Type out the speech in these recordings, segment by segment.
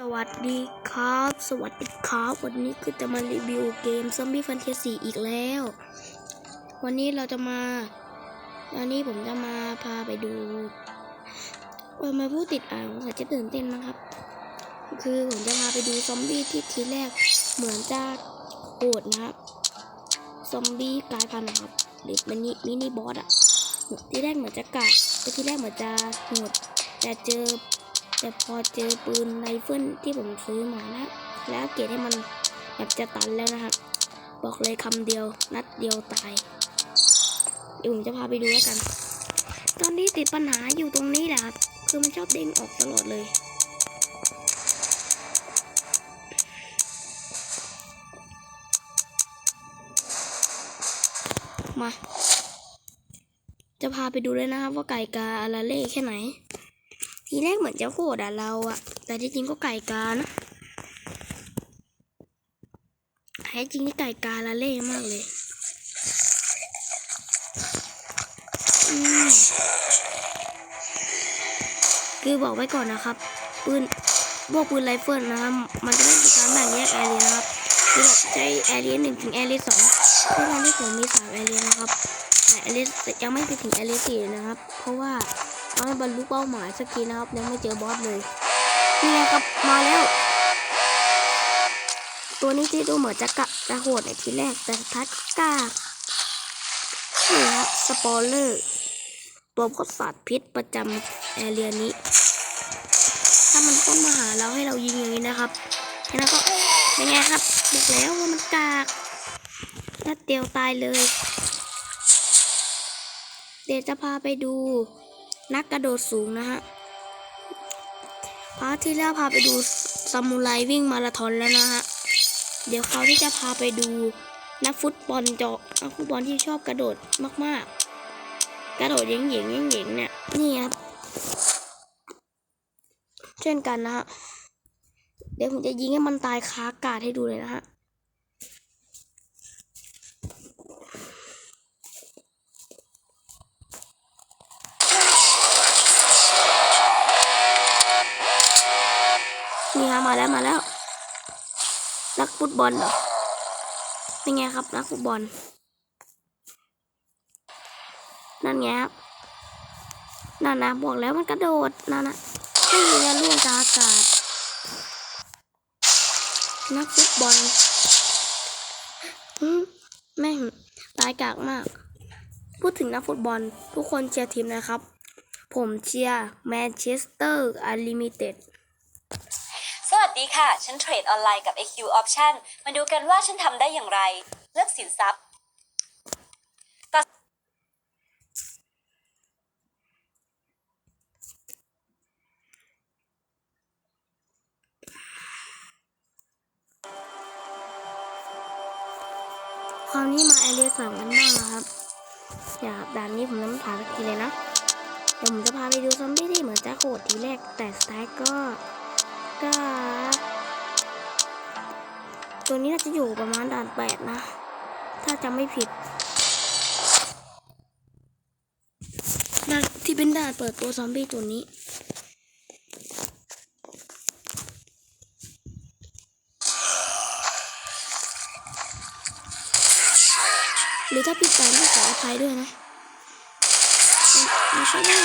สวัสดีครับ สวัสดีครับ วันนี้คือจะมารีวิวเกม Zombie Fantasy อีกแล้ว วันนี้เราจะมาวันนี้ผมจะมาพาไปดูว่ามาผู้ติดอ่านอาจจะตื่นเต้นนะครับ คือผมจะพาไปดูซอมบี้ที่ทีแรกเหมือนจะโหดนะครับ ซอมบี้กลายพันธุ์ครับหรือมินิมินิบอสอะทีแรกเหมือนจะกะแต่ทีแรกเหมือนจะโหดแต่เจอ แต่พอเจอปืนไรเฟิลที่ผมซื้อมานะ แล้วเกรดให้มันแบบจะตันแล้วนะครับ บอกเลยคำเดียวนัดเดียวตาย เดี๋ยวผมจะพาไปดูแล้วกัน ตอนนี้ติดปัญหาอยู่ตรงนี้แหละครับ คือมันชอบเด้งออกตลอดเลยมา จะพาไปดูเลยนะครับว่าไก่กาอาราเล่แค่ไหน ทีแรกเหมือนจะโหดอะเราอะแต่ที่จริงก็ไก่กานะแท้จริงนี่ไก่กาละเล่มากเลยคือบอกไว้ก่อนนะครับ ปืนพวกปืนไรเฟิลนะครับ มันจะไม่มีการแบ่งแยกแอเรียนะครับคือแบบใช้แอเรียหนึ่งถึงแอเรียสองที่ตอนที่ผมมีสามแอเรียนะครับ แต่แอเรียยังไม่ไปถึงแอเรียสี่นะครับ เพราะว่า ยังบรรลุเป้าหมายสักทีนะครับ ยังไม่เจอบอสเลยนี่ไงครับมาแล้ว ตัวนี้ที่ดูเหมือนจะกะจะโหดในทีแรกแต่สุดท้ายก็กากนี่ครับสปอเลอร์ตัวพดสัตว์พิษประจำแอเรียนี้ ถ้ามันพ้นมาหาเราให้เรายิงอย่างนี้นะครับแค่นั้นก็เป็นไงครับบอกแล้วว่ามันกากนัดเดียวตายเลย เดี๋ยวจะพาไปดู นักกระโดดสูงนะฮะพาร์ทที่แล้วพาไปดูซามูไรวิ่งมาราธอนแล้วนะฮะ เดี๋ยวเขาที่จะพาไปดูนักฟุตบอลเจาะนักฟุตบอลที่ชอบกระโดดมากๆ กระโดดเย่งเย่งเย่งเย่งเนี่ย นี่ครับเช่นกันนะฮะ เดี๋ยวผมจะยิงให้มันตายคาอากาศให้ดูเลยนะฮะ มาแล้วมาแล้ว นักฟุตบอลเหรอเป็นไงครับ นักฟุตบอล นั่นไงครับนั่นนะบอกแล้วมันกระโดดนั่นนะไม่มีเงินล่วงกางอากาศ นักฟุตบอลแม่งตายกากมาก พูดถึงนักฟุตบอล ทุกคนเชียร์ทีมนะครับ ผมเชียร์แมนเชสเตอร์อาลิมิเต็ด ดีค่ะ ฉันเทรดออนไลน์กับ AQ Option มาดูกันว่าฉันทำได้อย่างไร เลือกสินทรัพย์คราวนี้มาแอเรียสามกันบ้างนะครับ อย่าด่านนี้ผมยังไม่ผ่านสักทีเลยนะ เดี๋ยวผมจะพาไปดูซอมบี้ที่เหมือนจะโหดทีแรก แต่สุดท้ายก็ก็ จะอยู่ประมาณด่านแปดนะ ถ้าจำไม่ผิดด่านที่เป็นด่านเปิดตัวซอมบี้ตัวนี้หรือถ้าผิดการก็ขออภัยด้วยนะไม่ใช่ว่า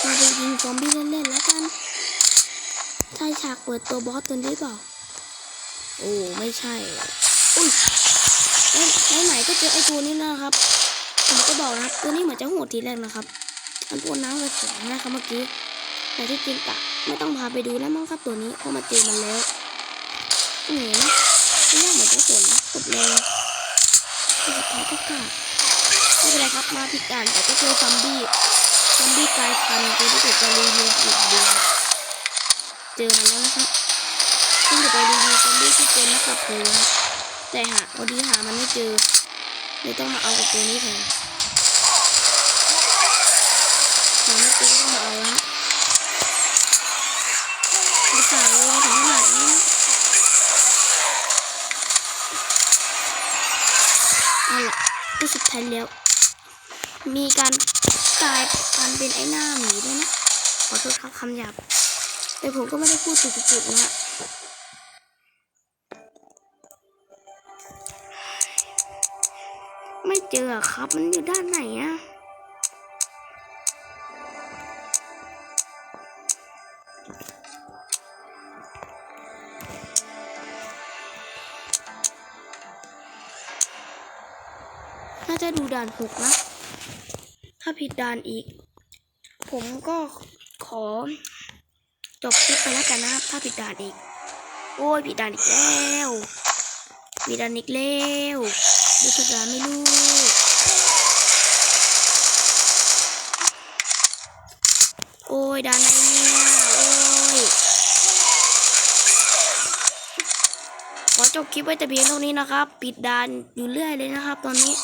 เราไปยิงซอมบี้เล่นๆแล้วกันใช่ฉากเปิดตัวบอสตัวนี้เปล่า โอ้ไม่ใช่อุ้ยเอ้ยไหนๆก็เจอไอ้ตัวนี้นะครับผมก็บอกนะครับตัวนี้เหมือนจะโหดทีแรกนะครับมันตัวน้ำกระแสงนะครับเมื่อกี้แต่ที่จริงกะไม่ต้องพาไปดูแล้วมั้งครับตัวนี้เพราะมาเจอมันแล้วเห็นทีแรกเหมือนจะโหดนะกดแรงสุดท้ายก็กลับไม่เป็นไรครับมาผิดด่านแต่ก็เจอซอมบี้ซอมบี้กลายพันธุ์ตัวที่ถูกจะรีวิวอีกเดือนเจอมันแล้วนะครับ ซึ่งจะไปรีวิวซอมบี้ที่เป็นนักขับเพงครับแต่หาพอดีหามันไม่เจอเลยต้องมาเอากับตัวนี้แทนหาไม่เจอก็ต้องมาเอาแล้วภาษาห์เลยถึงขนาดนี้เอาละที่สุดท้ายแล้ว มีการกลายพันธุ์เป็นไอ้หน้าหมีด้วยนะ ขอโทษครับคำหยาบแต่ผมก็ไม่ได้พูดจุดๆนะ ไม่เจอครับมันอยู่ด้านไหนอะน่าจะดูด่านหกนะ ถ้าผิดด่านอีก ผมก็ขอ จบคลิปไปแล้วกันนะครับ ถ้าผิดด่านอีก โอ้ยผิดด่านอีกแล้ว วิดานอีกแล้วดูสุดด่าไม่รู้โอ้ยดานไหนเนี่ยโอ้ยขอจบคลิปไว้แต่เพียงเท่านี้นะครับ ปิดดานอยู่เรื่อยเลยนะครับ ตอนนี้